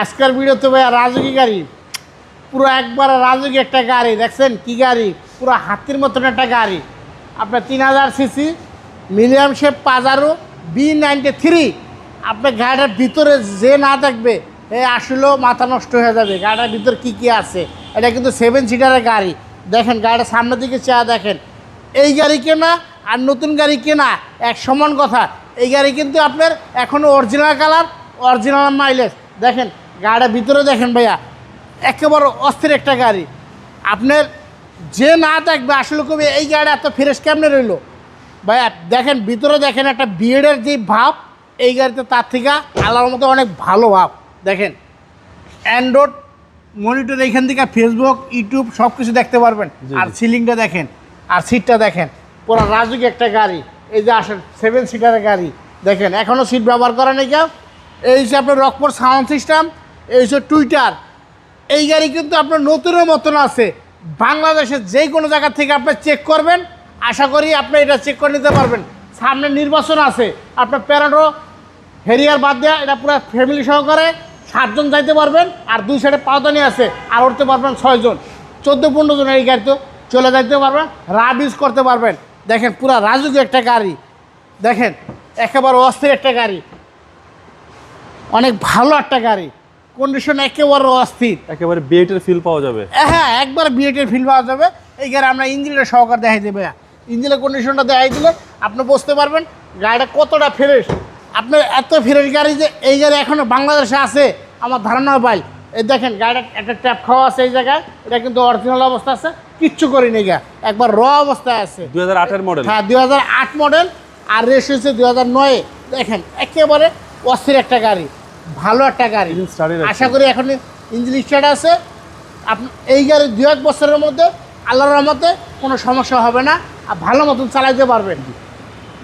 আজকের ভিডিওতে ভাইয়া রাজুকি গাড়ি। পুরো একবার রাজুকি একটা গাড়ি, দেখছেন? কি গাড়ি? পুরো হাতির মতন একটা গাড়ি। আপনার তিন হাজার CC, মিলিয়াম shape Pajero B ninety three আপনার গাড়িটার ভিতরে যে না দেখবে, এ আসলেও মাথা নষ্ট হয়ে যাবে। গাড়িটার ভিতরে কী কী আছে? এটা কিন্তু সেভেন সিটারের গাড়ি। দেখেন গাড়িটার সামনের দিকে চা দেখেন। এই গাড়ি কেনা আর নতুন গাড়ি কেনা এক সমান কথা। এই গাড়ি কিন্তু আপনার এখনও অরিজিনাল কালার অরিজিনাল মাইলেজ দেখেন গাড়িটার ভিতরে দেখেন ভাইয়া একেবারে অস্থির একটা গাড়ি। আপনার যে না দেখবে আসলে কবি এই গাড়ি এত ফ্রেশ কেমনে রইল? ভাইয়া দেখেন ভিতরে দেখেন একটা বিয়েডের যে ভাব এই গাড়িতে তার থেকে আল্লাহর মতো অনেক ভালো ভাব। দেখেন অ্যান্ড্রয়েড মনিটর এইখান থেকে ফেসবুক ইউটিউব সব কিছু দেখতে পারবেন। আর সিলিংটা দেখেন আর সিটটা দেখেন। পুরো রাজুকি একটা গাড়ি। এই যে আসেন সেভেন সিটারের গাড়ি। দেখেন এখনও সিট ব্যবহার করে নাই কেউ। এই আপনার রকপুর সাউন্ড সিস্টেম এই হচ্ছে টুইটার এই গাড়ি কিন্তু আপনার নতুনের মতন আছে। বাংলাদেশের যে কোনো জায়গা থেকে আপনি চেক করবেন। আশা করি আপনি এটা চেক করে নিতে পারবেন। সামনে নির্বাচন আছে। আপনার প্যারাডো হেরিয়ার বাদ দেওয়া এটা পুরো ফ্যামিলি সহকারে সাতজন যাইতে পারবেন আর দুই সাইডে পাওদানি আছে। আর উঠতে পারবেন ছয়জন। চোদ্দ, পনেরো জন এই গাড়ি তো চলে যাইতে পারবেন রাব ইউজ করতে পারবেন। দেখেন, পুরো রাজুকি একটা গাড়ি। দেখেন, একেবারে অস্থির একটা গাড়ি। অনেক ভালো একটা গাড়ি। কন্ডিশন একেবারে অস্থির। একেবারে বিয়েটের ফিল পাওয়া যাবে। হ্যাঁ একবার বিএটের ফিল পাওয়া যাবে। এই গাড়ি আমরা ইঞ্জিনটা সহকার দেখাই দেবে। ইঞ্জিনের কন্ডিশনটা দেখাই দিলে আপনি বুঝতে পারবেন গাড়িটা কতটা ফ্রেশ আপনার এত ফ্রেশ গাড়ি যে এই গাড়ি এখনও বাংলাদেশে আছে আমার ধারণা পাই এই দেখেন গাড়িটা একটা ট্যাপ খাওয়া আছে এই জায়গায়। এটা কিন্তু অরিজিনাল অবস্থা আছে কিচ্ছু করিনি গা। একবার র অবস্থায় আছে। দুই হাজার আটের মডেল হ্যাঁ দুই হাজার আট মডেল আর রেস হয়েছে দুই হাজার নয়ে। দেখেন একেবারে অস্থির একটা গাড়ি। ভালো একটা গাড়ি। আশা করি এখন ইঞ্জিন স্টার্ট আছে। আপনি এই গাড়ি দু এক বছরের মধ্যে আল্লাহর রহমতে কোনো সমস্যা হবে না আর ভালো মতন চালাইতে পারবেন।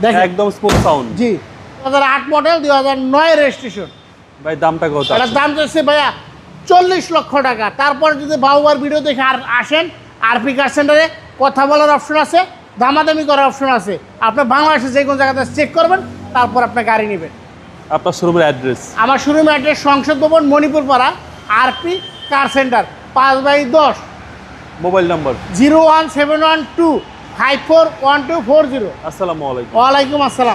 দেখেন। একদম স্মুথ সাউন্ড জি। দু হাজার আট মডেল দুই হাজার নয় রেজিস্ট্রেশন ভাই দামটা কত এটার দাম যাচ্ছে ভাইয়া চল্লিশ লক্ষ টাকা। তারপর যদি বাবুবার ভিডিও দেখে আর আসেন আরপি কার সেন্টারে কথা বলার অপশন আছে দামাদামি করার অপশন আছে। আপনি বাংলাদেশে যে কোনো জায়গাতে চেক করবেন তারপর আপনি গাড়ি নেবেন। আপনার শোরুমের অ্যাড্রেস আমার শোরুমের অ্যাড্রেস সংসদ ভবন মণিপুর পাড়া আরপি কার সেন্টার পাঁচ বাই দশ। Mobile number zero one seven one two five four one two four zero. আসসালামু আলাইকুম। ওয়ালাইকুম আসসালাম।